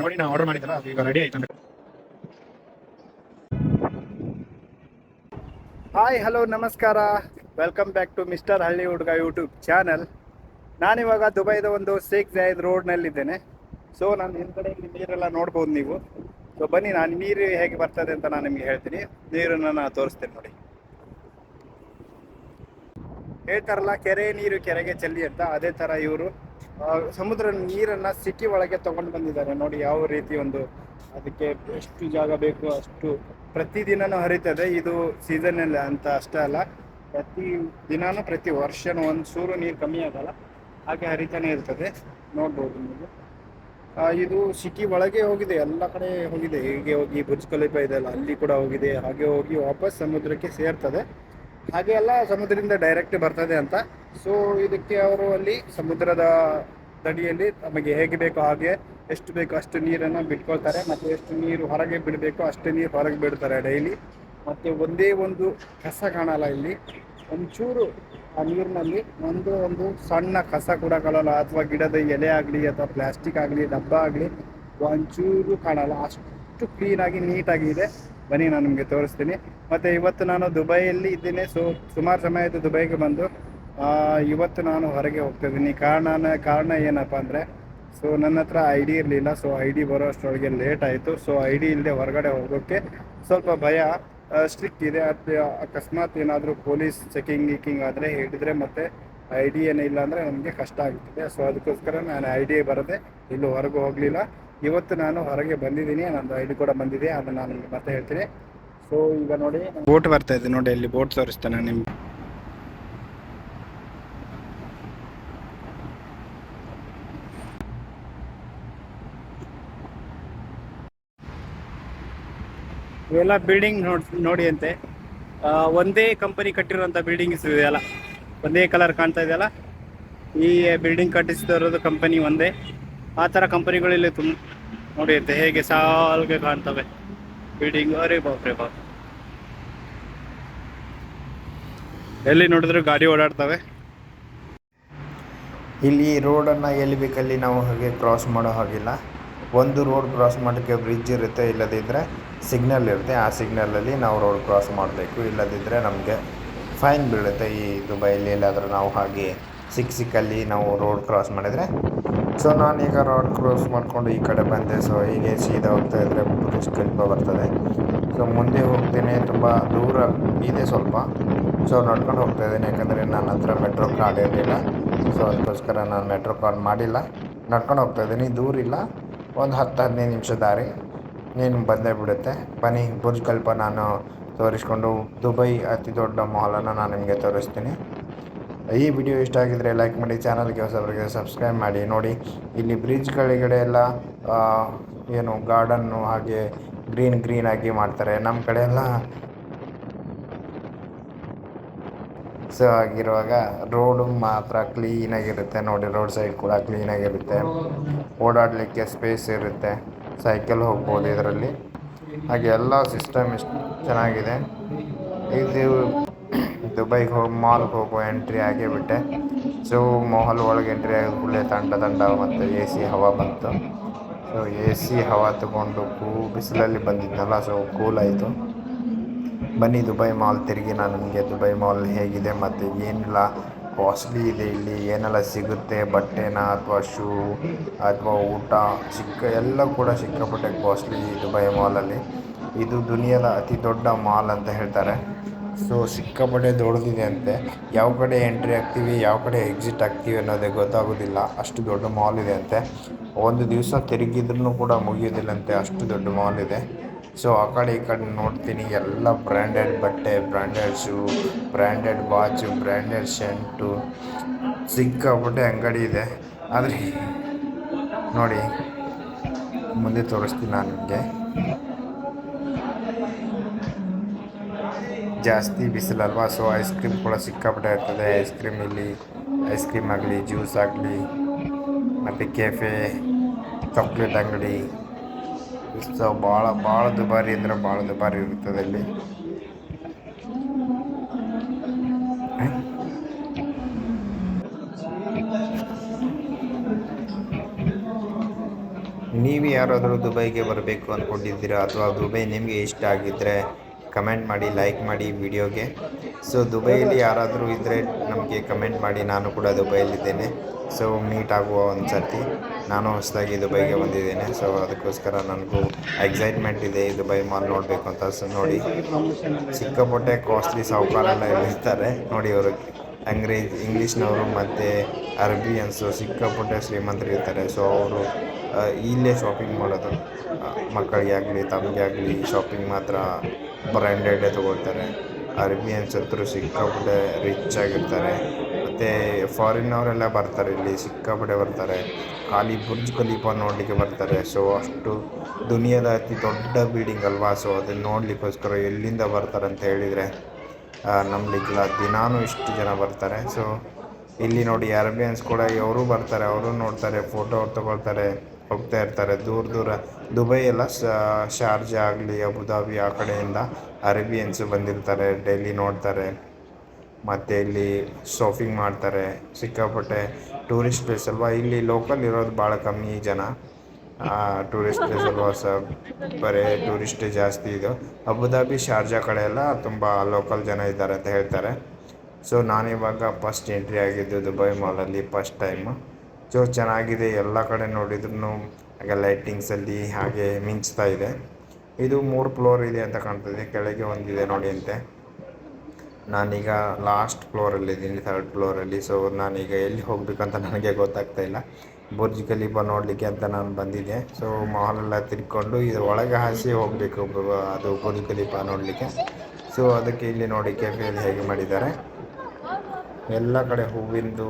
ನೋಡಿ, ನಾವು ಆರ್ಡರ್ ಅದು ಈಗ ರೆಡಿ ಆಯ್ತು ಹಾಯ್ ಹಲೋ ನಮಸ್ಕಾರ. Welcome back to mister Halli Huduga YouTube channel ನಾನಿವಾಗ ದುಬೈದ ಒಂದು ಶೇಖ್ ಜಾಯದ್ ರೋಡ್ನಲ್ಲಿದ್ದೇನೆ ಸೊ ನಾನು ಹಿಂದ್ಗಡೆ ನೀರೆಲ್ಲ ನೋಡ್ಬೋದು ನೀವು. ಸೊ ಬನ್ನಿ, ನಾನು ನೀರು ಹೇಗೆ ಬರ್ತದೆ ಅಂತ ನಾನು ನಿಮಗೆ ಹೇಳ್ತೀನಿ. ನೀರನ್ನು ನಾನು ತೋರಿಸ್ತೇನೆ ನೋಡಿ. ಹೇಳ್ತಾರಲ್ಲ ಕೆರೆ ನೀರು ಕೆರೆಗೆ ಚೆಲ್ಲಿ ಅಂತ ಅದೇ ತರ ಇವರು. ಸಮುದ್ರ ನೀರನ್ನ ಸಿಟಿ ಒಳಗೆ ತಗೊಂಡು ಬಂದಿದ್ದಾರೆ. ನೋಡಿ ಯಾವ ರೀತಿ ಒಂದು ಅದಕ್ಕೆ ಎಷ್ಟು ಜಾಗ ಬೇಕು ಅಷ್ಟು ಪ್ರತಿದಿನನೂ ಹರಿತದೆ. ಇದು ಸೀಸನಲ್ಲಿ ಅಂತ ಅಷ್ಟೇ ಅಲ್ಲ. ಪ್ರತಿ ದಿನಾನು ಪ್ರತಿ ವರ್ಷನೂ ಒಂದು ಸೂರು ನೀರು ಕಮ್ಮಿ ಆಗಲ್ಲ. ಹಾಗೆ ಹರಿತಾನೆ ಇರ್ತದೆ. ನೋಡ್ಬೋದು ನೀವು. ಇದು ಸಿಟಿ ಒಳಗೆ ಹೋಗಿದೆ. ಎಲ್ಲ ಕಡೆ ಹೋಗಿದೆ. ಹೀಗೆ ಹೋಗಿ ಬುರ್ಜ್ ಖಲೀಫಾ ಇದೆ ಅಲ್ಲಿ ಕೂಡ ಹೋಗಿದೆ. ಹಾಗೆ ಹೋಗಿ ವಾಪಸ್ ಸಮುದ್ರಕ್ಕೆ ಸೇರ್ತದೆ. ಹಾಗೆ ಎಲ್ಲ ಸಮುದ್ರದಿಂದ ಡೈರೆಕ್ಟ್ ಬರ್ತದೆ ಅಂತ. ಸೊ ಇದಕ್ಕೆ ಅವರು ಅಲ್ಲಿ ಸಮುದ್ರದ ದಡಿಯಲ್ಲಿ ತಮಗೆ ಹೇಗೆ ಬೇಕೋ ಹಾಗೆ, ಎಷ್ಟು ಬೇಕೋ ಅಷ್ಟು ನೀರನ್ನು ಬಿಟ್ಕೊಳ್ತಾರೆ. ಮತ್ತು ಎಷ್ಟು ನೀರು ಹೊರಗೆ ಬಿಡಬೇಕು ಅಷ್ಟು ನೀರು ಹೊರಗೆ ಬಿಡ್ತಾರೆ ಡೈಲಿ ಮತ್ತು ಒಂದೇ ಒಂದು ಕಸ ಕಾಣಲ್ಲ ಇಲ್ಲಿ. ಒಂಚೂರು ಆ ನೀರಿನಲ್ಲಿ ಒಂದು ಒಂದು ಸಣ್ಣ ಕಸ ಕೂಡ ಕಾಣಲ್ಲ. ಅಥವಾ ಗಿಡದ ಎಲೆ ಆಗಲಿ ಅಥವಾ ಪ್ಲಾಸ್ಟಿಕ್ ಆಗಲಿ, ಡಬ್ಬ ಆಗಲಿ, ಒಂಚೂರು ಕಾಣಲ್ಲ. ಅಷ್ಟು ಕ್ಲೀನಾಗಿ ನೀಟಾಗಿ ಇದೆ. ಬನ್ನಿ, ನಾನು ನಿಮಗೆ ತೋರಿಸ್ತೀನಿ. ಮತ್ತು ಇವತ್ತು ನಾನು ದುಬೈಯಲ್ಲಿ ಇದ್ದೀನಿ. ಸೊ, ಸುಮಾರು ಸಮಯ ಆಯಿತು ದುಬೈಗೆ ಬಂದು ಇವತ್ತು ನಾನು ಹೊರಗೆ ಹೋಗ್ತಿದ್ದೀನಿ ಕಾರಣ ಕಾರಣ ಏನಪ್ಪ ಅಂದರೆ, ಸೊ, ನನ್ನ ಹತ್ರ ಐ ಡಿ ಇರಲಿಲ್ಲ. ಸೊ ಐ ಡಿ ಬರೋ ಅಷ್ಟರೊಳಗೆ ಲೇಟ್ ಆಯಿತು. ಸೊ ಐ ಡಿ ಇಲ್ಲದೆ ಹೊರಗಡೆ ಹೋಗೋಕ್ಕೆ ಸ್ವಲ್ಪ ಭಯ ಸ್ಟ್ರಿಕ್ಟ್ ಇದೆ. ಅದು ಅಕಸ್ಮಾತ್ ಏನಾದರೂ ಪೊಲೀಸ್ ಚೆಕಿಂಗ್ ಗೀಕಿಂಗ್ ಆದರೆ ಹಿಡಿದ್ರೆ ಮತ್ತೆ ಐ ಡಿ ಏನಿಲ್ಲ ಅಂದರೆ ನಮಗೆ ಕಷ್ಟ ಆಗ್ತದೆ. ಸೊ, ಅದಕ್ಕೋಸ್ಕರ ನಾನು ಐ ಡಿ ಬರದೆ ಇಲ್ಲೂ ಹೊರಗೆ ಹೋಗಲಿಲ್ಲ. ಇವತ್ತು ನಾನು ಹೊರಗೆ ಬಂದಿದ್ದೀನಿ ನಂದು ಐ ಡಿ ಕೂಡ ಬಂದಿದೆ ಅದನ್ನು ನಾನು ನಿಮ್ಗೆ ಮತ್ತೆ ಹೇಳ್ತೀನಿ. ಸೊ ಈಗ ನೋಡಿ ಬೋಟ್ ಬರ್ತಾ ಇದೆ ನೋಡಿ ಅಲ್ಲಿ ಬೋಟ್ ತೋರಿಸ್ತೇನೆ ನಿಮ್ಗೆ. ಇವೆಲ್ಲ ಬಿಲ್ಡಿಂಗ್ ನೋಡ್ ನೋಡಿ ಅಂತೆ ಆ, ಒಂದೇ ಕಂಪನಿ ಕಟ್ಟಿರುವಂಥ ಬಿಲ್ಡಿಂಗ್ಸ್ ಇದೆಯಲ್ಲ ಒಂದೇ ಕಲರ್ ಕಾಣ್ತಾ ಇದೆಯಲ್ಲ ಈ ಬಿಲ್ಡಿಂಗ್ ಕಟ್ಟಿಸಿದ ಕಂಪನಿ ಒಂದೇ. ಆ ಥರ ಕಂಪನಿಗಳಲ್ಲಿ ತುಂಬ ನೋಡಿ ಹೇಗೆ ಸಾಲ್ಗೆ ಕಾಣ್ತವೆ. ಬಿಲ್ಡಿಂಗ್ ಅರೆ ಬಾಪ್ರೆ ಬಾಪ್. ಎಲ್ಲಿ ನೋಡಿದ್ರು ಗಾಡಿ ಓಡಾಡ್ತವೆ. ಇಲ್ಲಿ ರೋಡನ್ನು ಎಲ್ಲಿ ಬೇಕಲ್ಲಿ ನಾವು ಹಾಗೆ ಕ್ರಾಸ್ ಮಾಡೋ ಹಾಗಿಲ್ಲ. ಒಂದು ರೋಡ್ ಕ್ರಾಸ್ ಮಾಡೋಕ್ಕೆ ಬ್ರಿಡ್ಜ್ ಇರುತ್ತೆ ಇಲ್ಲದಿದ್ದರೆ ಸಿಗ್ನಲ್ ಇರುತ್ತೆ. ಆ ಸಿಗ್ನಲಲ್ಲಿ ನಾವು ರೋಡ್ ಕ್ರಾಸ್ ಮಾಡಬೇಕು. ಇಲ್ಲದಿದ್ದರೆ ನಮಗೆ ಫೈನ್ ಬೀಳುತ್ತೆ ಈ ದುಬೈಲಿ ಎಲ್ಲಾದರೂ ನಾವು ಹಾಗೆ ಸಿಕ್ಕ ಸಿಕ್ಕಲ್ಲಿ ನಾವು ರೋಡ್ ಕ್ರಾಸ್ ಮಾಡಿದರೆ ಸೊ ನಾನೀಗ ರೋಡ್ ಕ್ರಾಸ್ ಮಾಡಿಕೊಂಡು ಈ ಕಡೆ ಬಂದೆ. ಸೊ ಹೀಗೆ ಸೀದಾ ಹೋಗ್ತಾ ಇದ್ದರೆ ಬ್ರಿಡ್ಜ್ ಕಲ್ಪ ಬರ್ತದೆ. ಸೊ ಮುಂದೆ ಹೋಗ್ತೇನೆ. ತುಂಬ ದೂರ ಇದೆ ಸ್ವಲ್ಪ. ಸೊ ನಡ್ಕೊಂಡು ಹೋಗ್ತಾ ಇದ್ದೀನಿ. ಯಾಕಂದರೆ ನನ್ನ ಹತ್ರ ಮೆಟ್ರೋ ಕಾರ್ಡ್ ಇರಲಿಲ್ಲ. ಸೊ ಅದಕ್ಕೋಸ್ಕರ ನಾನು ಮೆಟ್ರೋ ಕಾರ್ಡ್ ಮಾಡಿಲ್ಲ. ನಡ್ಕೊಂಡು ಹೋಗ್ತಾ ಇದ್ದೀನಿ. ದೂರ ಇಲ್ಲ. ಒಂದು ಹತ್ತು ಹದಿನೈದು ನಿಮಿಷ ದಾರಿ. ನೀನು ಬಂದೇ ಬಿಡುತ್ತೆ. ಬನ್ನಿ. ಬುರ್ಜ್ ಕಲ್ಪ ನಾನು ತೋರಿಸ್ಕೊಂಡು ದುಬೈ ಅತಿ ದೊಡ್ಡ ಮಾಲನ್ನು ನಾನು ನಿಮಗೆ ತೋರಿಸ್ತೀನಿ. ಈ ವಿಡಿಯೋ ಇಷ್ಟ ಆಗಿದ್ರೆ ಲೈಕ್ ಮಾಡಿ ಚಾನಲ್ಗೆ ಹೊಸಬರಿಗೆ ಸಬ್ಸ್ಕ್ರೈಬ್ ಮಾಡಿ. ನೋಡಿ, ಇಲ್ಲಿ ಬ್ರಿಡ್ಜ್ ಕೆಳಗಡೆ ಎಲ್ಲ ಏನು ಗಾರ್ಡನ್ನು ಹಾಗೆ ಗ್ರೀನ್ ಗ್ರೀನ್ ಆಗಿ ಮಾಡ್ತಾರೆ. ನಮ್ಮ ಕಡೆ ಎಲ್ಲ ಸೊ ಆಗಿರುವಾಗ ರೋಡು ಮಾತ್ರ ಕ್ಲೀನಾಗಿರುತ್ತೆ ನೋಡಿ ರೋಡ್ ಸೈಡ್ ಕೂಡ ಕ್ಲೀನಾಗಿರುತ್ತೆ ಓಡಾಡಲಿಕ್ಕೆ ಸ್ಪೇಸ್ ಇರುತ್ತೆ. ಸೈಕಲ್ ಹೋಗ್ಬೋದು ಇದರಲ್ಲಿ. ಹಾಗೆ ಎಲ್ಲ ಸಿಸ್ಟಮ್ ಇಷ್ಟು ಚೆನ್ನಾಗಿದೆ. ಇದು ದುಬೈಗೆ ಹೋಗಿ ಮಾಲ್ಗೆ ಹೋಗುವ ಎಂಟ್ರಿ ಆಗೇ ಬಿಟ್ಟೆ. ಸೊ ಮಾಲ್ ಒಳಗೆ ಎಂಟ್ರಿ ಆಗಿ ಕೂಡಲೇ ತಂಡ ತಂಡ ಮತ್ತು ಎ ಸಿ ಹವಾ ಬಂತು. ಸೊ ಎ ಸಿ ಹವಾ ತಗೊಂಡು ಕೂ ಬಿಸಿಲಲ್ಲಿ ಬಂದಿದ್ದಲ್ಲ ಸೊ ಕೂಲ್ ಆಯಿತು. ಬನ್ನಿ ದುಬೈ ಮಾಲ್ ತಿರುಗಿ ನಾನು ನಿಮಗೆ ದುಬೈ ಮಾಲ್ ಹೇಗಿದೆ ಮತ್ತು ಏನೆಲ್ಲ ಕಾಸ್ಟ್ಲಿ ಇದೆ ಇಲ್ಲಿ, ಏನೆಲ್ಲ ಸಿಗುತ್ತೆ, ಬಟ್ಟೆನ ಅಥವಾ ಶೂ ಅಥವಾ ಊಟ ಸಿಕ್ಕ ಎಲ್ಲ ಕೂಡ ಸಿಕ್ಕಾಪಟ್ಟೆ ಕಾಸ್ಟ್ಲಿ ದುಬೈ ಮಾಲಲ್ಲಿ ಇದು ದುನಿಯಾದ ಅತಿ ದೊಡ್ಡ ಮಾಲ್ ಅಂತ ಹೇಳ್ತಾರೆ. ಸೊ ಸಿಕ್ಕಾಪಟ್ಟೆ ದೊಡ್ಡದಿದೆ ಅಂತೆ. ಯಾವ ಕಡೆ ಎಂಟ್ರಿ ಆಗ್ತೀವಿ, ಯಾವ ಕಡೆ ಎಕ್ಸಿಟ್ ಆಗ್ತೀವಿ ಅನ್ನೋದೇ ಗೊತ್ತಾಗೋದಿಲ್ಲ. ಅಷ್ಟು ದೊಡ್ಡ ಮಾಲ್ ಇದೆ ಅಂತೆ. ಒಂದು ದಿವಸ ತಿರುಗಿದ್ರೂ ಕೂಡ ಮುಗಿಯೋದಿಲ್ಲಂತೆ ಅಷ್ಟು ದೊಡ್ಡ ಮಾಲ್ ಇದೆ. ಸೊ ಆ ಕಡೆ ಈ ಕಡೆ ನೋಡ್ತೀನಿ. ಎಲ್ಲ ಬ್ರ್ಯಾಂಡೆಡ್ ಬಟ್ಟೆ branded shoe branded watch branded scent ಸಿಕ್ಕಾಪಟ್ಟೆ ಅಂಗಡಿ ಇದೆ. ಆದರೆ, ನೋಡಿ, ಮುಂದೆ ತೋರಿಸ್ತೀನಿ ನಾನು ನಿಮಗೆ. ಜಾಸ್ತಿ ಬಿಸಿಲಲ್ವಾ? ಸೊ ಐಸ್ ಕ್ರೀಮ್ ಕೂಡ ಸಿಕ್ಕಾಪಟ್ಟೆ ಇರ್ತದೆ ಐಸ್ ಕ್ರೀಮ್ ಇಲ್ಲಿ ಐಸ್ ಕ್ರೀಮ್ ಆಗಲಿ ಜ್ಯೂಸ್ ಆಗಲಿ, ಮತ್ತು ಕೆಫೆ ಚಾಕ್ಲೇಟ್ ಅಂಗಡಿ. ಸೊ ಭಾಳ ಭಾಳ ದುಬಾರಿ ಅಂದರೆ ಭಾಳ ದುಬಾರಿ ಇರ್ತದೆ ಇಲ್ಲಿ. ನೀವು ಯಾರಾದರೂ ದುಬೈಗೆ ಬರಬೇಕು ಅಂದ್ಕೊಂಡಿದ್ದೀರಾ ಅಥವಾ ದುಬೈ ನಿಮಗೆ ಇಷ್ಟ ಆಗಿದ್ದರೆ ಕಮೆಂಟ್ ಮಾಡಿ, ಲೈಕ್ ಮಾಡಿ ವಿಡಿಯೋಗೆ. ಸೊ ದುಬೈಯಲ್ಲಿ ಯಾರಾದರೂ ಇದ್ದರೆ ನಮಗೆ ಕಮೆಂಟ್ ಮಾಡಿ, ನಾನು ಕೂಡ ದುಬೈಯಲ್ಲಿದ್ದೇನೆ. ಸೊ ಮೀಟ್ ಆಗುವ ಒಂದು ಸರ್ತಿ ನಾನು ಹೊಸದಾಗಿ ದುಬೈಗೆ ಬಂದಿದ್ದೇನೆ. ಸೊ ಅದಕ್ಕೋಸ್ಕರ ನನಗೂ ಎಕ್ಸೈಟ್ಮೆಂಟ್ ಇದೆ. ದುಬೈ ಮಾಲ್ ನೋಡಬೇಕು ಅಂತ ಸೊ, ನೋಡಿ. ಸಿಕ್ಕಾಪಟ್ಟೆ ಕಾಸ್ಟ್ಲಿ ಸಾಹುಕಾರೆಲ್ಲ ಇರ್ತಾರೆ ನೋಡಿ ಅವರು ಅಂಗ್ರೇಜ್ ಇಂಗ್ಲೀಷ್ನವರು ಮತ್ತು ಅರಬಿಯನ್ಸು ಸಿಕ್ಕಾಪಟ್ಟೆ ಶ್ರೀಮಂತರು ಇರ್ತಾರೆ ಸೊ ಅವರು ಇಲ್ಲೇ ಶಾಪಿಂಗ್ ಮಾಡೋದು. ಮಕ್ಕಳಿಗೆ ಆಗಲಿ ತಮಗೆ ಆಗಲಿ ಶಾಪಿಂಗ್ ಮಾತ್ರ ಬ್ರ್ಯಾಂಡೆಡೇ ತೊಗೊಳ್ತಾರೆ. ಅರೇಬಿಯನ್ಸ್ ಹತ್ರ ಸಿಕ್ಕಾಪಟ್ಟೆ ರಿಚ್ ಆಗಿರ್ತಾರೆ. ಮತ್ತು ಫಾರಿನವರೆಲ್ಲ ಬರ್ತಾರೆ ಇಲ್ಲಿ, ಸಿಕ್ಕಾಪಟ್ಟೆ ಬರ್ತಾರೆ. ಖಾಲಿ ಬುರ್ಜ್ ಖಲೀಫಾ ನೋಡಲಿಕ್ಕೆ ಬರ್ತಾರೆ. ಸೊ ಅಷ್ಟು ದುನಿಯಾದ ಅತಿ ದೊಡ್ಡ ಬಿಲ್ಡಿಂಗ್ ಅಲ್ವಾ? ಸೊ ಅದನ್ನು ನೋಡಲಿಕ್ಕೋಸ್ಕರ ಎಲ್ಲಿಂದ ಬರ್ತಾರೆ ಅಂತ ಹೇಳಿದರೆ ನಂಬಲಿಕ್ಕಿಲ್ಲ. ದಿನಾನು ಇಷ್ಟು ಜನ ಬರ್ತಾರೆ. ಸೊ ಇಲ್ಲಿ ನೋಡಿ, ಅರೇಬಿಯನ್ಸ್ ಕೂಡ ಅವರು ಬರ್ತಾರೆ, ಅವರು ನೋಡ್ತಾರೆ ಫೋಟೋ ತಗೊಳ್ತಾರೆ. ಹೋಗ್ತಾ ಇರ್ತಾರೆ. ದೂರ ದೂರ ದುಬೈ ಎಲ್ಲ ಶಾರ್ಜಾ ಆಗಲಿ, ಅಬುದಾಬಿ ಆ ಕಡೆಯಿಂದ ಅರೇಬಿಯನ್ಸ್ ಬಂದಿರ್ತಾರೆ ಡೈಲಿ ನೋಡ್ತಾರೆ. ಮತ್ತು ಇಲ್ಲಿ ಶಾಪಿಂಗ್ ಮಾಡ್ತಾರೆ. ಸಿಕ್ಕಾಪಟ್ಟೆ ಟೂರಿಸ್ಟ್ ಪ್ಲೇಸ್ ಅಲ್ವಾ? ಇಲ್ಲಿ ಲೋಕಲ್ ಇರೋದು ಭಾಳ ಕಮ್ಮಿ ಜನ. ಟೂರಿಸ್ಟ್ ಪ್ಲೇಸ್ ಅಲ್ವಾ? ಸಹ ಬರೀ ಟೂರಿಸ್ಟ್ ಜಾಸ್ತಿ ಇದು. ಅಬುದಾಬಿ, ಶಾರ್ಜಾ ಕಡೆ ಎಲ್ಲ ತುಂಬ ಲೋಕಲ್ ಜನ ಇದ್ದಾರೆ ಅಂತ ಹೇಳ್ತಾರೆ. ಸೊ, ನಾನಿವಾಗ ಫಸ್ಟ್ ಎಂಟ್ರಿ ಆಗಿದ್ದು ದುಬೈ ಮಾಲಲ್ಲಿ ಫಸ್ಟ್ ಟೈಮು. ಸೊ ಚೆನ್ನಾಗಿದೆ, ಎಲ್ಲ ಕಡೆ ನೋಡಿದ್ರು ಹಾಗೆ ಲೈಟಿಂಗ್ಸಲ್ಲಿ ಹಾಗೆ ಮಿಂಚ್ತಾ ಇದೆ. ಇದು ಮೂರು ಫ್ಲೋರ್ ಇದೆ ಅಂತ ಕಾಣ್ತದೆ, ಕೆಳಗೆ ಒಂದಿದೆ ನೋಡಿ ಅಂತೆ. ನಾನೀಗ ಲಾಸ್ಟ್ ಫ್ಲೋರಲ್ಲಿದ್ದೀನಿ ಥರ್ಡ್ ಫ್ಲೋರಲ್ಲಿ, ಸೊ ನಾನೀಗ ಎಲ್ಲಿ ಹೋಗಬೇಕಂತ ನನಗೆ ಗೊತ್ತಾಗ್ತಾ ಇಲ್ಲ. ಬುರ್ಜ್ ಖಲೀಫ ನೋಡಲಿಕ್ಕೆ ಅಂತ ನಾನು ಬಂದಿದ್ದೆ, ಸೊ ಮಾಲೆಲ್ಲ ತಿರ್ಕೊಂಡು ಇದು ಒಳಗೆ ಹಾಸಿ ಹೋಗಬೇಕು ಅದು ಬುರ್ಜ್ ಖಲೀಫ ನೋಡಲಿಕ್ಕೆ. ಸೊ ಅದಕ್ಕೆ ಇಲ್ಲಿ ನೋಡಿ ಕೆಫೆಯಲ್ಲಿ ಹೇಗೆ ಮಾಡಿದ್ದಾರೆ. ಎಲ್ಲ ಕಡೆ ಹೂವಿಂದು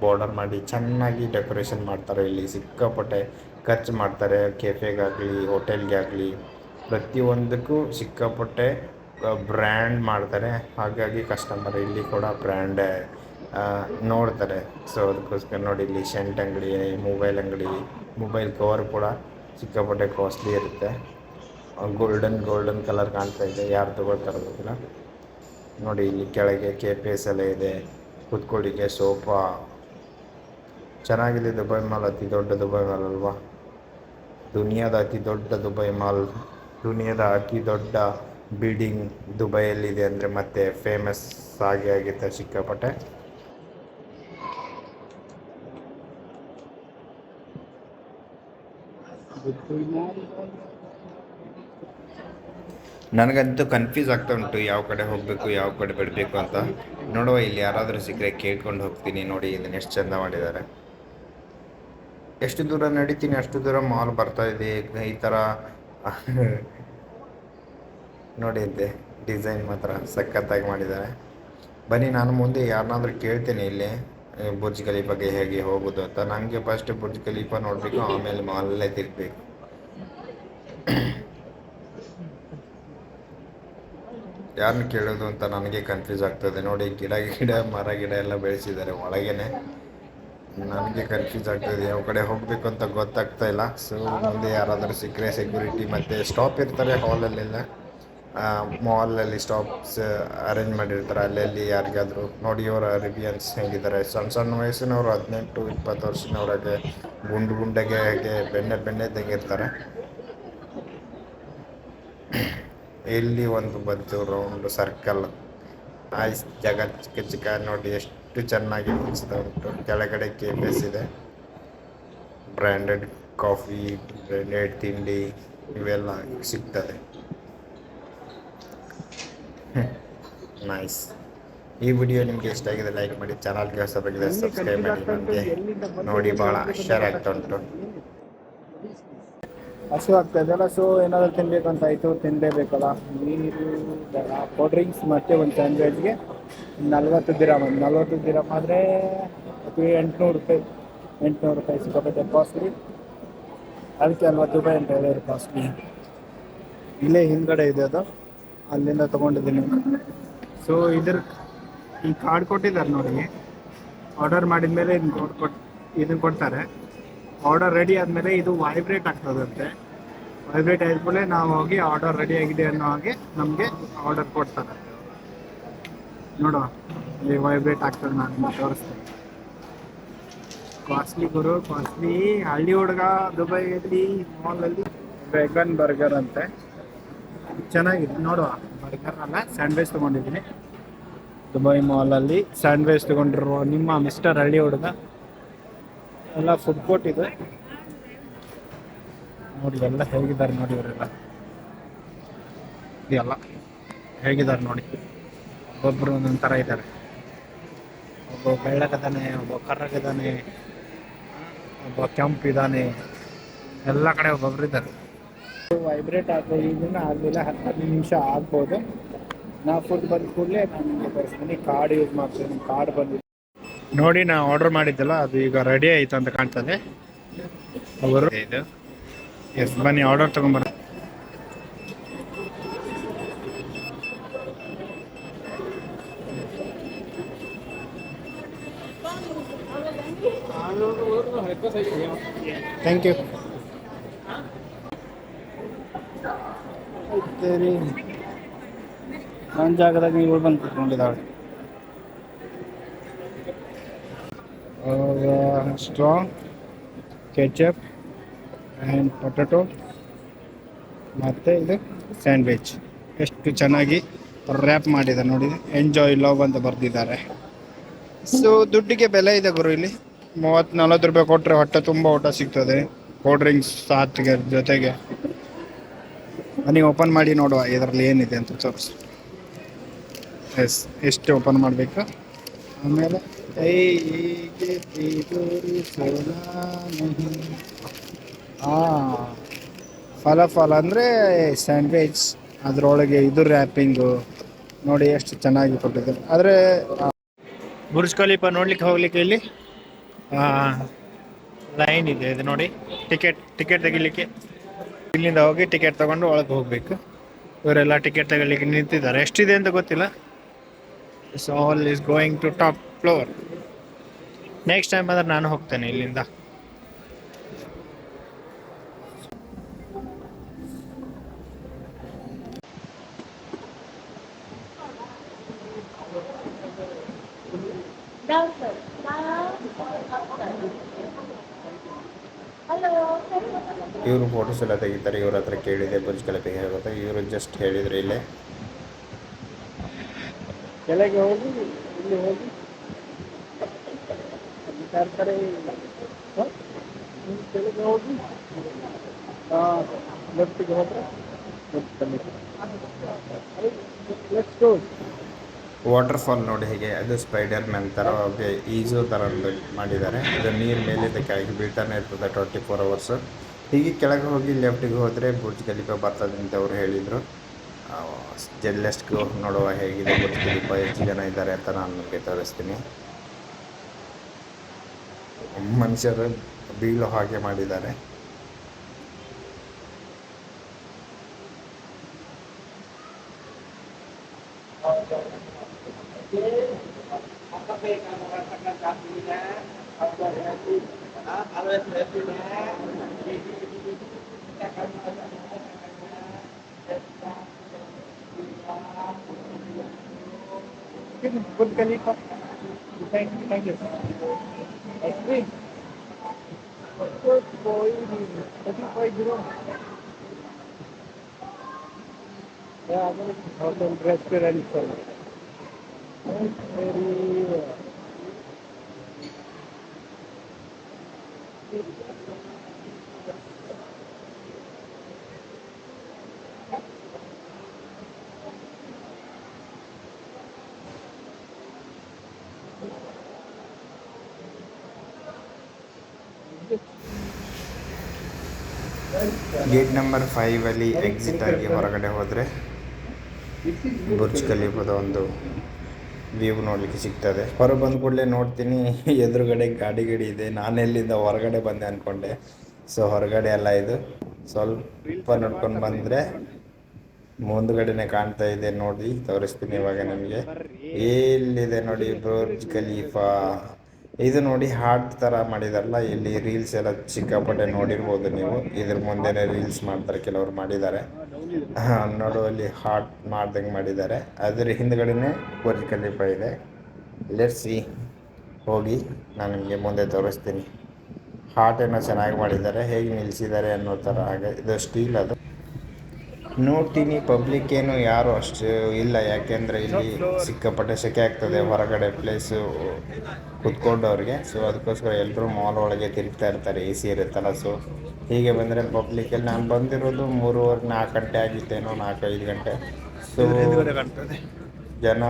ಬಾರ್ಡರ್ ಮಾಡಿ ಚೆನ್ನಾಗಿ ಡೆಕೋರೇಷನ್ ಮಾಡ್ತಾರೆ. ಇಲ್ಲಿ ಸಿಕ್ಕಾಪಟ್ಟೆ ಖರ್ಚು ಮಾಡ್ತಾರೆ. ಕೆಫೆಗಾಗಲಿ ಹೋಟೆಲ್ಗೆ ಆಗಲಿ ಪ್ರತಿಯೊಂದಕ್ಕೂ ಸಿಕ್ಕಾಪಟ್ಟೆ ಬ್ರ್ಯಾಂಡ್ ಮಾಡ್ತಾರೆ. ಹಾಗಾಗಿ ಕಸ್ಟಮರ್ ಇಲ್ಲಿ ಕೂಡ ಬ್ರ್ಯಾಂಡ್ ನೋಡ್ತಾರೆ. ಸೊ, ಅದಕ್ಕೋಸ್ಕರ ನೋಡಿ, ಇಲ್ಲಿ ಶೆಂಟ್ ಅಂಗಡಿ, ಮೊಬೈಲ್ ಅಂಗಡಿ, ಮೊಬೈಲ್ ಕವರ್ ಕೂಡ ಸಿಕ್ಕಾಪಟ್ಟೆ ಕಾಸ್ಟ್ಲಿ ಇರುತ್ತೆ. ಗೋಲ್ಡನ್ ಗೋಲ್ಡನ್ ಕಲರ್ ಕಾಣ್ತಾ ಇದೆ. ಯಾರು ತಗೊಳ್ತಾರೋ ಗೊತ್ತಿಲ್ಲ. ನೋಡಿ, ಇಲ್ಲಿ ಕೆಳಗೆ ಕೆ ಪಿ ಎಸ್ ಎಲ್ಲ ಇದೆ. ಕೂತ್ಕೊಳ್ಳಿಕ್ಕೆ ಸೋಫಾ ಚೆನ್ನಾಗಿದೆ ದುಬೈ ಮಾಲ್, ಅತಿ ದೊಡ್ಡ ದುಬೈ ಮಾಲ್ ಅಲ್ವಾ? ದುನಿಯಾದ ಅತಿ ದೊಡ್ಡ ದುಬೈ ಮಾಲ್, ದುನಿಯಾದ ಅತಿ ದೊಡ್ಡ ಬಿಲ್ಡಿಂಗ್ ದುಬೈಯಲ್ಲಿದೆ ಅಂದರೆ ಮತ್ತೆ ಫೇಮಸ್ ಆಗಿ ಆಗಿತ್ತು ಸಿಕ್ಕಾಪಟ್ಟೆ. ನನಗಂತೂ ಕನ್ಫ್ಯೂಸ್ ಆಗ್ತಾ ಉಂಟು, ಯಾವ ಕಡೆ ಹೋಗಬೇಕು, ಯಾವ ಕಡೆ ಬಿಡಬೇಕು ಅಂತ. ನೋಡುವ, ಇಲ್ಲಿ ಯಾರಾದರೂ ಸಿಕ್ಕರೆ ಕೇಳ್ಕೊಂಡು ಹೋಗ್ತೀನಿ ನೋಡಿ, ಇದನ್ನು ಎಷ್ಟು ಚಂದ ಮಾಡಿದ್ದಾರೆ. ಎಷ್ಟು ದೂರ ನಡೀತೀನಿ, ಅಷ್ಟು ದೂರ ಮಾಲ್ ಬರ್ತಾ ಇದೆ, ಈ ಥರ. ನೋಡಿ ಅಂತೆ ಡಿಸೈನ್ ಮಾತ್ರ ಸಖತ್ತಾಗಿ ಮಾಡಿದ್ದಾರೆ. ಬನ್ನಿ, ನಾನು ಮುಂದೆ ಯಾರನ್ನಾದ್ರೂ ಕೇಳ್ತೇನೆ ಇಲ್ಲಿ ಬುರ್ಜ್ ಖಲೀಫಾಗೆ ಹೇಗೆ ಹೋಗೋದು ಅಂತ. ನನಗೆ ಫಸ್ಟ್ ಬುರ್ಜ್ ಖಲೀಫಾ ನೋಡಬೇಕು, ಆಮೇಲೆ ಮಾಲಲ್ಲೇ ತಿರ್ಬೇಕು ಯಾರನ್ನ ಕೇಳೋದು ಅಂತ ನನಗೆ ಕನ್ಫ್ಯೂಸ್ ಆಗ್ತದೆ. ನೋಡಿ, ಗಿಡ ಗಿಡ, ಮರ, ಗಿಡ ಎಲ್ಲ ಬೆಳೆಸಿದ್ದಾರೆ ಒಳಗೇನೆ. ನನಗೆ ಕನ್ಫ್ಯೂಸ್ ಆಗ್ತದೆ ಯಾವ ಕಡೆ ಹೋಗಬೇಕು ಅಂತ ಗೊತ್ತಾಗ್ತಾ ಇಲ್ಲ. ಸೊ ಮುಂದೆ ಯಾರಾದರೂ ಸಿಕ್ಕರೆ ಸೆಕ್ಯೂರಿಟಿ ಮತ್ತು ಸ್ಟಾಪ್ ಇರ್ತಾರೆ ಹಾಲಲ್ಲೆಲ್ಲ ಮಾಲಲ್ಲಿ ಸ್ಟಾಪ್ಸ್ ಅರೇಂಜ್ ಮಾಡಿರ್ತಾರೆ. ಅಲ್ಲಲ್ಲಿ ಯಾರಿಗಾದರೂ ನೋಡಿ ಅವರ ಅರೇಬಿಯನ್ಸ್ ಹೆಂಗಿದ್ದಾರೆ. ಸಣ್ಣ ಸಣ್ಣ ವಯಸ್ಸಿನವರು ಹದಿನೆಂಟು, ಇಪ್ಪತ್ತು ವರ್ಷದವ್ರಾಗೆ ಗುಂಡು ಗುಂಡಗೆ ಹಾಗೆ ಬೆಣ್ಣೆ ಬೆಣ್ಣೆ ತೆಗಿರ್ತಾರೆ ಇಲ್ಲಿ ಒಂದು ಬಂತು ರೌಂಡ್ ಸರ್ಕಲ್ ಆಯ್ಸ್ ಜಾಗ ಚಿಕ್ಕ ಚಿಕ್ಕ ನೋಡಿ ಎಷ್ಟು ಚೆನ್ನಾಗಿ ಅನಿಸ್ತಾ ಉಂಟು. ಕೆಳಗಡೆ ಕೆ ಇದೆ. ಬ್ರ್ಯಾಂಡೆಡ್ ಕಾಫಿ ಬ್ರ್ಯಾಂಡೆಡ್ ತಿಂಡಿ ಇವೆಲ್ಲ ಸಿಗ್ತದೆ. ನೈಸ್ ಈ ವಿಡಿಯೋ ನಿಮಗೆ ಇಷ್ಟ ಆಗಿದೆ ಲೈಕ್ ಮಾಡಿ ಚಾನಲ್ಗೆ ಬಗ್ಗೆ ಸಬ್ಸ್ಕ್ರೈಬ್ ಮಾಡಿ ನನಗೆ ನೋಡಿ ಭಾಳ ಶೇರ್ ಆಗ್ತಾ ಉಂಟು. ಹಸು ಆಗ್ತಾ ಇದೆಯಲ್ಲ ಸೊ ಏನಾದರೂ ಅಂತ ಆಯಿತು ತಿನ್ನಲೇಬೇಕಲ್ಲ ನೀರು ಕೋಲ್ಡ್ ಡ್ರಿಂಕ್ಸ್ ಮತ್ತೆ ಒಂದು ಸ್ಯಾಂಡ್ವಿಚ್ಗೆ ನಲ್ವತ್ತು ದಿರಾಮ್ ನಲ್ವತ್ತು ದಿರಾಮ್ ಆದರೆ ಎಂಟುನೂರು ರೂಪಾಯಿ ಎಂಟುನೂರು ರೂಪಾಯಿ ಸಿಕ್ಕಾಪಟ್ಟೆ ಕಾಸ್ಟ್ಲಿ ಅದಕ್ಕೆ ನಲ್ವತ್ತು ರೂಪಾಯಿ ಅಂತ ಹೇಳಿದ್ರು ಕಾಸ್ಟ್ಲಿ ಇಲ್ಲೇ ಹಿಂದ್ಗಡೆ ಇದೆ ಅದು. ಅಲ್ಲಿಂದ ತೊಗೊಂಡಿದ್ದೀನಿ. ಸೊ ಇದ್ರ ಈ ಕಾರ್ಡ್ ಕೊಟ್ಟಿದ್ದಾರೆ ನೋಡಿ. ಆರ್ಡರ್ ಮಾಡಿದ ಮೇಲೆ ಇದನ್ನ ಕೊಟ್ಟು ಕೊಟ್ಟು ಇದನ್ನು ಕೊಡ್ತಾರೆ. ಆರ್ಡರ್ ರೆಡಿ ಆದಮೇಲೆ ಇದು ವೈಬ್ರೇಟ್ ಆಗ್ತದಂತೆ. ವೈಬ್ರೇಟ್ ಆದ್ಮೇಲೆ ನಾವು ಹೋಗಿ ಆರ್ಡರ್ ರೆಡಿ ಆಗಿದೆ ಅನ್ನೋ ಹಾಗೆ ನಮಗೆ ಆರ್ಡರ್ ಕೊಡ್ತಾರೆ. ನೋಡುವ ಇಲ್ಲಿ ವೈಬ್ರೇಟ್ ಆಗ್ತದೆ ನಾನು ನಿಮ್ಗೆ ತೋರಿಸ್ತೇನೆ. ಕಾಸ್ಟ್ಲಿ ಗುರು ಕಾಸ್ಟ್ಲಿ ಹಳ್ಳಿ ಹುಡುಗ, ದುಬೈಯಲ್ಲಿ ಮಾಲಲ್ಲಿ ವೆಗನ್ ಬರ್ಗರ್ ಅಂತೆ. ಚೆನ್ನಾಗಿದೆ. ನೋಡುವ ಬರ್ಗರ್ ಅಲ್ಲ ಸ್ಯಾಂಡ್ವಿಚ್ ತೊಗೊಂಡಿದ್ದೀನಿ. ದುಬೈ ಮಾಲಲ್ಲಿ ಸ್ಯಾಂಡ್ವಿಚ್ ತೊಗೊಂಡಿರುವ ನಿಮ್ಮ ಮಿಸ್ಟರ್ ಹಳ್ಳಿ ಹುಡುಗ. ಎಲ್ಲ ಫುಡ್ ಕೋರ್ಟ್ ಇದೆ. ನೋಡಿ, ಎಲ್ಲ ಹೇಗಿದ್ದಾರೆ ನೋಡಿ ಇವರೆಲ್ಲ. ಇದೆಲ್ಲ ಹೇಗಿದ್ದಾರೆ ನೋಡಿ. ಒಬ್ಬೊಬ್ರು ಒಂದೊಂದು ಥರ ಇದ್ದಾರೆ ಒಬ್ಬ ಬೆಳ್ಳಗದಾನೆ ಒಬ್ಬ ಕರ್ರಗಿದ್ದಾನೆ ಒಬ್ಬ ಕೆಂಪಿದ್ದಾನೆ ಎಲ್ಲ ಕಡೆ ಒಬ್ಬೊಬ್ರು ಇದ್ದಾರೆ. ವೈಬ್ರೇಟ್ ಆಗ್ಬೋದು ಇದನ್ನ ಆಗಲಿಲ್ಲ ಹತ್ತು ನಿಮಿಷ ಆಗ್ಬೋದು. ನಾ ಫುಡ್ ಬಂದ ಕೂಡಲೇ ನಾನು ಬರ್ಸ್ತೀನಿ ಕಾರ್ಡ್ ಯೂಸ್ ಮಾಡ್ತೀನಿ ಕಾರ್ಡ್ ಬಂದಿದೆ. ನೋಡಿ ನಾ ಆರ್ಡರ್ ಮಾಡಿದ್ದಲ್ಲ ಅದು ಈಗ ರೆಡಿ ಆಯ್ತು ಅಂತ ಕಾಣ್ತದೆ. ಅವರು ಇದು. ಎಸ್ ಬನ್ನಿ ಆರ್ಡರ್ ತಗೊಂಬರ ಥ್ಯಾಂಕ್ ಯು ನನ್ನ ಜಾಗದಾಗ ನೀವು ಬಂದು ಕುತ್ಕೊಂಡಿದ್ದಾಳೆ. ಸ್ಟ್ರಾಂಗ್ ಕೆಚಪ್ ಆ್ಯಂಡ್ ಪೊಟ್ಯಾಟೊ ಮತ್ತು ಇದು ಸ್ಯಾಂಡ್ವಿಚ್ ಎಷ್ಟು ಚೆನ್ನಾಗಿ ರ್ಯಾಪ್ ಮಾಡಿದ್ದಾರೆ ನೋಡಿ. ಎಂಜಾಯ್ ಲವ್ ಅಂತ ಬರೆದಿದ್ದಾರೆ. ಸೊ ದುಡ್ಡಿಗೆ ಬೆಲೆ ಇದೆ ಗುರು ಇಲ್ಲಿ? ಮೂವತ್ತು ನಲ್ವತ್ತು ರೂಪಾಯಿ ಕೊಟ್ಟರೆ ಹೊಟ್ಟೆ ತುಂಬ ಊಟ ಸಿಗ್ತದೆ. ಕೋಲ್ಡ್ ಡ್ರಿಂಕ್ಸ್ ಸಾತ್ಗೆ ಜೊತೆಗೆ. ನೀವು ಓಪನ್ ಮಾಡಿ ನೋಡುವ ಇದರಲ್ಲಿ ಏನಿದೆ ಅಂತ ತೋರಿಸಿ. ಎಸ್ ಎಷ್ಟು ಓಪನ್ ಮಾಡಬೇಕು? ಆಮೇಲೆ ಫಲ ಅಂದರೆ ಸ್ಯಾಂಡ್ವಿಚ್ ಅದರೊಳಗೆ ಇದು ರ್ಯಾಪಿಂಗು ನೋಡಿ ಎಷ್ಟು ಚೆನ್ನಾಗಿ ಕೊಟ್ಟಿದ್ದಾರೆ ಆದರೆ ಬುರ್ಜ್ ಖಲೀಫಾ ನೋಡ್ಲಿಕ್ಕೆ ಹೋಗ್ಲಿಕ್ಕೆ ಇಲ್ಲಿ? ಲೈನ್ ಇದೆ, ಇದು ನೋಡಿ. ಟಿಕೆಟ್ ಟಿಕೆಟ್ ತೆಗಿಲಿಕ್ಕೆ. ಇಲ್ಲಿಂದ ಹೋಗಿ ಟಿಕೆಟ್ ತಗೊಂಡು ಒಳಗೆ ಹೋಗ್ಬೇಕು. ಇವರೆಲ್ಲ ಟಿಕೆಟ್ ತಗೊಳ್ಳಿಕ್ಕೆ ನಿಂತಿದ್ದಾರೆ. ಎಷ್ಟಿದೆ ಅಂತ ಗೊತ್ತಿಲ್ಲ. It's all is going to top floor next time ಆದ್ರೆ ನಾನು ಹೋಗ್ತೇನೆ ಇಲ್ಲಿಂದ. ಫೋಟೋಸ್ ಎಲ್ಲ ತೆಗಿತಾರೆ ಇವ್ರ ಹತ್ರ ಕೇಳಿದೆ ಬುರ್ಜ್ ಖಲೀಫಾ ಹೇಳ್ಬೋದು ಇವರು ಜಸ್ಟ್ ಹೇಳಿದ್ರು ಇಲ್ಲೇ. ಕೆಳಗೆ ಹೋಗಿ ಇಲ್ಲಿ ಹೋಗಿ. ಕಡೆ ಕೆಳಗೆ ಹೋಗಿ. ಲೆಫ್ಟಿಗೆ ಹೋದ್ರೆ ಲೆಟ್ಸ್ ಗೋ ವಾಟರ್ ಫಾಲ್ ನೋಡಿ ಹೇಗೆ ಅದು ಸ್ಪೈಡರ್ ಮ್ಯಾನ್ ಥರ ಈಜೋ ಥರ ಮಾಡಿದ್ದಾರೆ. ಅದು ನೀರ್ ಮೇಲಿಂದ ಕೆಳಗೆ ಬೀಳ್ತಾನೆ ಇರ್ತದೆ ಟ್ವೆಂಟಿ ಫೋರ್ ಅವರ್ಸು ಹೀಗೆ ಕೆಳಗೆ ಹೋಗಿ ಲೆಫ್ಟಿಗೆ ಹೋದರೆ ಬುರ್ಜ್ ಖಲೀಫಾ ಬರ್ತದೆ ಅಂತ ಅವರು ಹೇಳಿದರು. ಜಲ್ಲೆಸ್ಟ್ಗೆ ನೋಡುವ ಹೇಗಿದೆ ಬುರ್ಜ್ ಖಲೀಫಾ ಎಷ್ಟು ಜನ ಇದ್ದಾರೆ ಅಂತ ನಾನು ನಿಮಗೆ ತೋರಿಸ್ತೀನಿ. ಮನುಷ್ಯರು ಬೀಳೋ ಹಾಗೆ ಮಾಡಿದ್ದಾರೆ. think it's Burj Khalifa. Thank you, thank you. I think. First boy, 35 euros. Yeah, I'm going to hotel restaurant. Very gate number ಫೈವಲ್ಲಿ exit ಆಗಿ ಹೊರಗಡೆ ಹೋದರೆ ಬುರ್ಜ್ ಖಲೀಫಾದ ಒಂದು ವ್ಯೂ ನೋಡಲಿಕ್ಕೆ ಸಿಗ್ತದೆ. ಹೊರ ಬಂದ ಕೂಡಲೇ ನೋಡ್ತೀನಿ, ಎದುರುಗಡೆ ಗಾಡಿ ಗಿಡಿ ಇದೆ, ನಾನು ಎಲ್ಲಿಂದ ಹೊರಗಡೆ ಬಂದೆ ಅಂದ್ಕೊಂಡೆ ಸೊ ಹೊರಗಡೆ ಎಲ್ಲ ಇದು. ಸ್ವಲ್ಪ ನೋಡ್ಕೊಂಡು ಬಂದರೆ ಮುಂದ್ಗಡೆನೆ ಕಾಣ್ತಾ ಇದೆ ನೋಡಿ, ತೋರಿಸ್ತೀನಿ ಇವಾಗ ನಿಮಗೆ. ಎಲ್ಲಿದೆ ನೋಡಿ ಬುರ್ಜ್ ಖಲೀಫಾ ಇದು ನೋಡಿ ಹಾರ್ಟ್ ಥರ ಮಾಡಿದಾರಲ್ಲ, ಇಲ್ಲಿ ರೀಲ್ಸ್ ಎಲ್ಲ ಸಿಕ್ಕಾಪಟ್ಟೆ ನೋಡಿರ್ಬೋದು ನೀವು. ಇದ್ರ ಮುಂದೆನೇ ರೀಲ್ಸ್ ಮಾಡ್ತಾರೆ ಕೆಲವರು ಮಾಡಿದ್ದಾರೆ. ನೋಡು ಅಲ್ಲಿ ಹಾರ್ಟ್ ಮಾಡ್ದಂಗೆ ಮಾಡಿದ್ದಾರೆ. ಅದ್ರ ಹಿಂದ್ಗಡೆ ಬುರ್ಜ್ ಖಲೀಫಾ ಇದೆ. ಸಿ ಹೋಗಿ ನಾನು ನಿಮಗೆ ಮುಂದೆ ತೋರಿಸ್ತೀನಿ. ಹಾರ್ಟ್ ಏನೋ ಚೆನ್ನಾಗಿ ಮಾಡಿದ್ದಾರೆ. ಹೇಗೆ ನಿಲ್ಲಿಸಿದ್ದಾರೆ ಅನ್ನೋ ಥರ ಹಾಗೆ ಇದು ಸ್ಟೀಲ್ ಅದು. ನೋಡ್ತೀನಿ ಪಬ್ಲಿಕ್ ಏನು ಯಾರು ಅಷ್ಟು ಇಲ್ಲ ಯಾಕೆಂದರೆ ಇಲ್ಲಿ ಸಿಕ್ಕಾಪಟ್ಟೆ ಸೆಕೆ ಆಗ್ತದೆ ಹೊರಗಡೆ ಪ್ಲೇಸು ಕುತ್ಕೊಂಡವ್ರಿಗೆ. ಸೊ ಅದಕ್ಕೋಸ್ಕರ ಎಲ್ಲರೂ ಮಾಲ್ ಒಳಗೆ ತಿರುಗ್ತಾ ಇರ್ತಾರೆ ಎ ಸಿ ಇರುತ್ತಲ್ಲ. ಸೊ ಹೀಗೆ ಬಂದರೆ ಪಬ್ಲಿಕಲ್ಲಿ ನಾನು ಬಂದಿರೋದು ಮೂರುವರೆ ನಾಲ್ಕು ಗಂಟೆ ಆಗಿತ್ತೇನೋ ನಾಲ್ಕು ಐದು ಗಂಟೆ ಸೊ ಜನ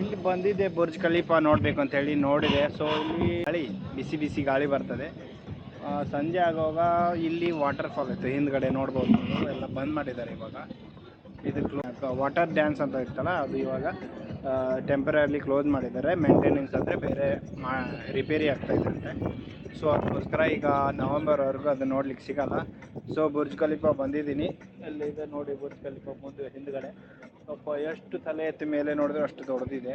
ಇಲ್ಲಿ ಬಂದಿದ್ದೆ ಬುರ್ಜ್ ಖಲೀಫಾ ನೋಡಬೇಕು ಅಂತ ಹೇಳಿ ನೋಡಿದೆ. ಸೊ ಇಲ್ಲಿ ಗಾಳಿ ಬಿಸಿ ಬಿಸಿ ಗಾಳಿ ಬರ್ತದೆ. ಸಂಜೆ ಆಗುವಾಗ ಇಲ್ಲಿ ವಾಟರ್ ಫಾಲ್ ಇತ್ತು. ಹಿಂದ್ಗಡೆ ನೋಡ್ಬೋದು ಎಲ್ಲ ಬಂದ್ ಮಾಡಿದ್ದಾರೆ ಇವಾಗ. ಇದು ವಾಟರ್ ಡ್ಯಾನ್ಸ್ ಅಂತ ಇತ್ತಲ್ಲ, ಅದು ಇವಾಗ ಟೆಂಪರರಿ ಕ್ಲೋಸ್ ಮಾಡಿದ್ದಾರೆ. ಮೇಂಟೆನೆನ್ಸ್ ಅಂದರೆ ಬೇರೆ ಮಾ ರಿಪೇರಿ ಆಗ್ತಾ ಇದೆ ಅಂತೆ ಸೊ ಅದಕ್ಕೋಸ್ಕರ ಈಗ ನವಂಬರ್ವರೆಗೂ ಅದು ನೋಡ್ಲಿಕ್ಕೆ ಸಿಗಲ್ಲ. ಸೊ ಬುರ್ಜ್ ಖಲೀಫಾ ಬಂದಿದ್ದೀನಿ. ಎಲ್ಲಿದೆ ನೋಡಿ ಬುರ್ಜ್ ಖಲೀಫಾ ಮುಂದೆ, ಹಿಂದ್ಗಡೆ. ಪಾಪ ಎಷ್ಟು ತಲೆ ಎತ್ತಿ ಮೇಲೆ ನೋಡಿದ್ರೆ ಅಷ್ಟು ದೊಡ್ಡದಿದೆ.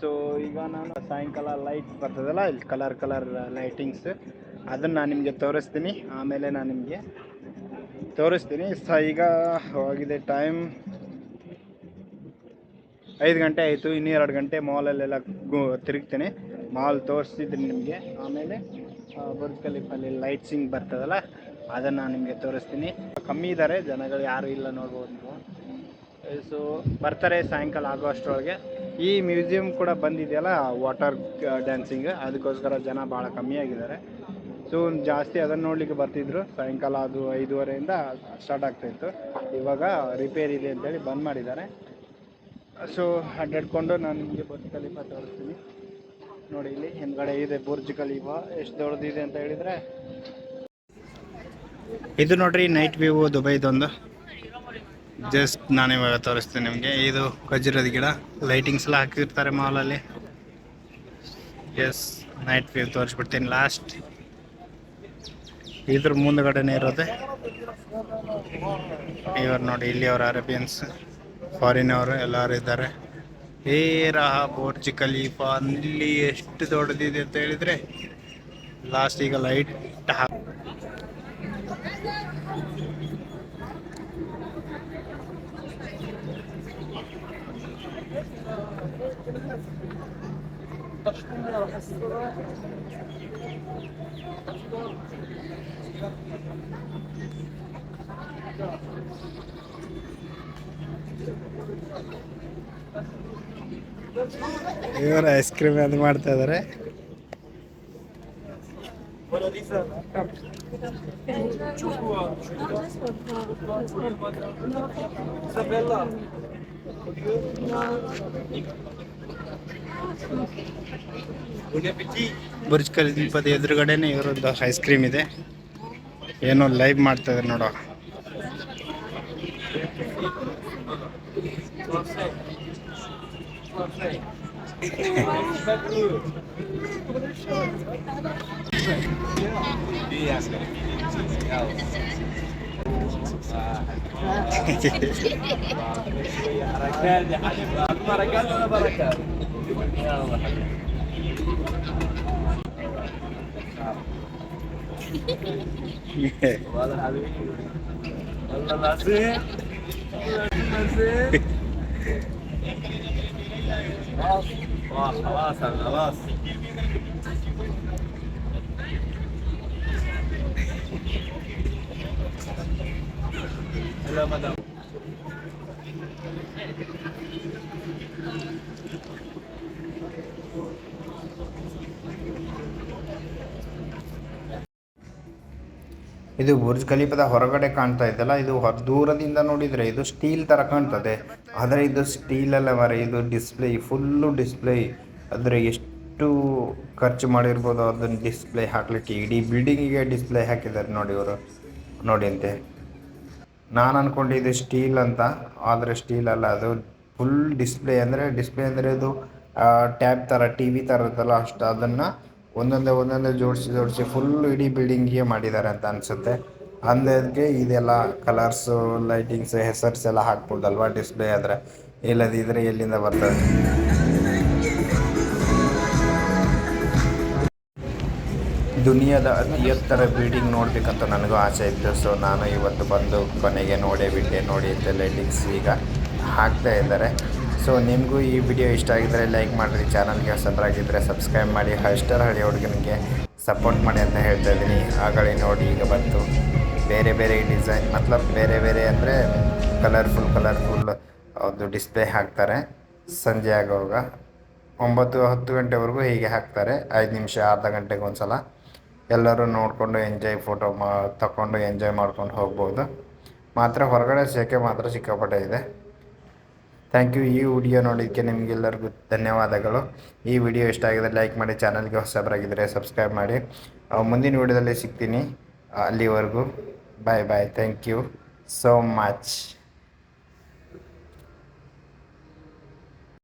ಸೊ ಈಗ ನಾನು ಸಾಯಂಕಾಲ ಲೈಟ್ ಬರ್ತದಲ್ಲ, ಇಲ್ಲಿ ಕಲರ್ ಕಲರ್ ಲೈಟಿಂಗ್ಸ್ ಅದನ್ನು ನಾನು ನಿಮಗೆ ತೋರಿಸ್ತೀನಿ. ಆಮೇಲೆ ನಾನು ನಿಮಗೆ ತೋರಿಸ್ತೀನಿ. ಸ, ಈಗ ಹೋಗಿದೆ ಟೈಮ್ ಐದು ಗಂಟೆ ಆಯಿತು. ಇನ್ನೂ ಎರಡು ಗಂಟೆ ಮಾಲಲ್ಲೆಲ್ಲ ಗು, ತಿರುಗ್ತೀನಿ. ಮಾಲ್ ತೋರಿಸ್ತಿದ್ದೀನಿ ನಿಮಗೆ. ಆಮೇಲೆ ಬುರ್ಜ್ ಖಲೀಫಲ್ಲಿ ಲೈಟ್ಸಿಂಗ್ ಬರ್ತದಲ್ಲ, ಅದನ್ನು ನಾನು ನಿಮಗೆ ತೋರಿಸ್ತೀನಿ. ಕಮ್ಮಿ ಇದ್ದಾರೆ ಜನಗಳು ಯಾರೂ ಇಲ್ಲ ನೋಡ್ಬೋದು ನೀವು. ಸೊ ಬರ್ತಾರೆ ಸಾಯಂಕಾಲ ಆಗೋ ಅಷ್ಟರೊಳಗೆ. ಈ ಮ್ಯೂಸಿಯಂ ಕೂಡ ಬಂದಿದೆಯಲ್ಲ ವಾಟರ್ ಡ್ಯಾನ್ಸಿಂಗ್ ಅದಕ್ಕೋಸ್ಕರ ಜನ ಭಾಳ ಕಮ್ಮಿ ಆಗಿದ್ದಾರೆ. ಸೊ ಜಾಸ್ತಿ ಅದನ್ನು ನೋಡಲಿಕ್ಕೆ ಬರ್ತಿದ್ರು. ಸಾಯಂಕಾಲ ಅದು ಐದೂವರೆಯಿಂದ ಸ್ಟಾರ್ಟ್ ಆಗ್ತಾಯಿತ್ತು ಇವಾಗ ರಿಪೇರಿ ಇದೆ ಅಂತೇಳಿ ಬಂದ್ ಮಾಡಿದ್ದಾರೆ. ಸೊ ಅಡ್ಡಾಡ್ಕೊಂಡು ನಾನು ನಿಮಗೆ ಬುರ್ಜ್ ಖಲೀಫಾ ತೋರಿಸ್ತೀನಿ. ನೋಡಿ, ಇಲ್ಲಿ ಹಿಂದ್ಗಡೆ ಇದೆ ಬುರ್ಜ್ ಖಲೀಫಾ ಎಷ್ಟು ದೊಡ್ಡದಿದೆ ಅಂತ ಹೇಳಿದರೆ. ಇದು ನೋಡ್ರಿ ನೈಟ್ ವ್ಯೂ ದುಬೈದೊಂದು. ಜಸ್ಟ್ ನಾನು ಇವಾಗ ತೋರಿಸ್ತೀನಿ ನಿಮಗೆ. ಇದು ಖಜೂರದ ಗಿಡ. ಲೈಟಿಂಗ್ಸ್ ಎಲ್ಲ ಹಾಕಿರ್ತಾರೆ ಮಾಲಲ್ಲಿ ಎಸ್ ನೈಟ್ ವ್ಯೂ ತೋರಿಸ್ಬಿಡ್ತೀನಿ ಲಾಸ್ಟ್ ಇದ್ರ ಮುಂದ್ಗಡೆನೆ ಇರೋದೆ. ಇವ್ರು ನೋಡಿ ಇಲ್ಲಿ ಅವ್ರ ಅರೇಬಿಯನ್ಸ್. ಫಾರಿನ್ ಅವರು ಎಲ್ಲರೂ ಇದ್ದಾರೆ. ಏ, ರಹ ಬೋರ್ಜ್ ಖಲೀಫಾ, ಅಲ್ಲಿ ಎಷ್ಟು ದೊಡ್ಡದಿದೆ ಅಂತ ಹೇಳಿದ್ರೆ ಲಾಸ್ಟ್ ಈಗ ಲೈಟ್ ಇವರು ಐಸ್ ಕ್ರೀಮ್ ಅದು ಮಾಡ್ತಾ ಇದಾರೆ ಬುರ್ಜ್ ಖಲೀಫದ ಎದುರುಗಡೆನೆ ಇವರದ್ದು ಐಸ್ ಕ್ರೀಮ್ ಇದೆ. ಏನೋ ಲೈವ್ ಮಾಡ್ತಾ ಇದ್ದಾರೆ Eyvallah. Valla abi. Valla nasıl? Nasıl? Bas. Bas. Bas. Bas. Hello, madam. ಇದು ಬುರ್ಜ್ ಖಲೀಫದ ಹೊರಗಡೆ ಕಾಣ್ತಾ ಇದ್ದಲ್ಲ ಇದು ಹೊರ ದೂರದಿಂದ ನೋಡಿದರೆ ಇದು ಸ್ಟೀಲ್ ಥರ ಕಾಣ್ತದೆ. ಆದರೆ ಇದು ಸ್ಟೀಲ್ ಅಲ್ಲ ಮರ, ಇದು ಡಿಸ್ಪ್ಲೇ, ಫುಲ್ಲು ಡಿಸ್ಪ್ಲೇ. ಅಂದರೆ ಎಷ್ಟು ಖರ್ಚು ಮಾಡಿರ್ಬೋದು ಅದನ್ನು ಡಿಸ್ಪ್ಲೇ ಹಾಕಲಿಕ್ಕೆ, ಇಡೀ ಬಿಲ್ಡಿಂಗಿಗೆ ಡಿಸ್ಪ್ಲೇ ಹಾಕಿದ್ದಾರೆ ನೋಡಿ ಇವರು. ನೋಡಿ ಅಂತೆ. ನಾನು ಅಂದ್ಕೊಂಡಿದ್ದು ಸ್ಟೀಲ್ ಅಂತ, ಆದರೆ ಸ್ಟೀಲ್ ಅಲ್ಲ, ಅದು ಫುಲ್ ಡಿಸ್ಪ್ಲೇ ಅಂದರೆ ಡಿಸ್ಪ್ಲೇ ಅಂದರೆ ಇದು ಟ್ಯಾಬ್ ಥರ ಟಿ ವಿ ಥರ ಇರುತ್ತಲ್ಲ, ಅಷ್ಟು ಅದನ್ನು ಒಂದೊಂದೇ ಒಂದೊಂದೇ ಜೋಡಿಸಿ ಜೋಡಿಸಿ ಫುಲ್ ಇಡೀ ಬಿಲ್ಡಿಂಗಿಗೆ ಮಾಡಿದ್ದಾರೆ ಅಂತ ಅನಿಸುತ್ತೆ. ಅಂದಕ್ಕೆ ಇದೆಲ್ಲ ಕಲರ್ಸು ಲೈಟಿಂಗ್ಸ್ ಹೆಸರ್ಸ್ ಎಲ್ಲ ಹಾಕ್ಬೋದಲ್ವಾ ಡಿಸ್ಪ್ಲೇ ಆದರೆ? ಇಲ್ಲದಿದ್ದರೆ ಎಲ್ಲಿಂದ ಬರ್ತದೆ? ದುನಿಯಾದ ಅತಿ ಎತ್ತರ ಬಿಲ್ಡಿಂಗ್ ನೋಡಬೇಕಂತ ನನಗೂ ಆಸೆ ಇತ್ತು. ಸೊ ನಾನು ಇವತ್ತು ಬಂದು ಕೊನೆಗೆ ನೋಡೇ ಬಿಟ್ಟೆ. ನೋಡಿ ಲೈಟಿಂಗ್ಸ್ ಈಗ. ಹಾಕ್ತಾ ಇದ್ದಾರೆ. ಸೊ ನಿಮಗೂ ಈ ವಿಡಿಯೋ ಇಷ್ಟ ಆಗಿದ್ದರೆ ಲೈಕ್ ಮಾಡಿರಿ. ಚಾನಲ್ಗೆ ಆಗಿದ್ದರೆ ಸಬ್ಸ್ಕ್ರೈಬ್ ಮಾಡಿ. ಹಸ್ಟರ್ ಹಳ್ಳಿ ಹುಡುಗನಿಗೆ ಸಪೋರ್ಟ್ ಮಾಡಿ ಅಂತ ಹೇಳ್ತಾ ಇದ್ದೀನಿ. ಆಗಲೇ ನೋಡಿ ಈಗ ಬಂತು. ಬೇರೆ ಬೇರೆ ಡಿಸೈನ್ ಮತ್ಲಬ್ ಬೇರೆ ಬೇರೆ ಅಂದರೆ ಕಲರ್ಫುಲ್ ಕಲರ್ಫುಲ್ ಅದು ಡಿಸ್ಪ್ಲೇ ಹಾಕ್ತಾರೆ. ಸಂಜೆ ಆಗುವಾಗ ಒಂಬತ್ತು ಹತ್ತು ಗಂಟೆವರೆಗೂ ಹೀಗೆ ಹಾಕ್ತಾರೆ. ಐದು ನಿಮಿಷ, ಅರ್ಧ ಗಂಟೆಗೆ ಒಂದು ಸಲ ಎಲ್ಲರೂ ನೋಡಿಕೊಂಡು ಎಂಜಾಯ್ ಫೋಟೋ ಮಾ ತಗೊಂಡು ಎಂಜಾಯ್ ಮಾಡ್ಕೊಂಡು ಹೋಗ್ಬೋದು. ಮಾತ್ರ ಹೊರಗಡೆ ಸೇಕೆ ಮಾತ್ರ ಸಿಕ್ಕಾಪಟ್ಟೆ ಇದೆ. ಥ್ಯಾಂಕ್ ಯು ಈ ವಿಡಿಯೋ ನೋಡೋದಕ್ಕೆ ನಿಮಗೆಲ್ಲರಿಗೂ ಧನ್ಯವಾದಗಳು. ಈ ವಿಡಿಯೋ ಇಷ್ಟ ಆಗಿದ್ರೆ ಲೈಕ್ ಮಾಡಿ ಚಾನಲ್ಗೆ ಹೊಸಬರಾಗಿದ್ದರೆ ಸಬ್ಸ್ಕ್ರೈಬ್ ಮಾಡಿ. ಮುಂದಿನ ವಿಡಿಯೋದಲ್ಲಿ ಸಿಗ್ತೀನಿ. ಅಲ್ಲಿವರೆಗೂ bye bye thank you so much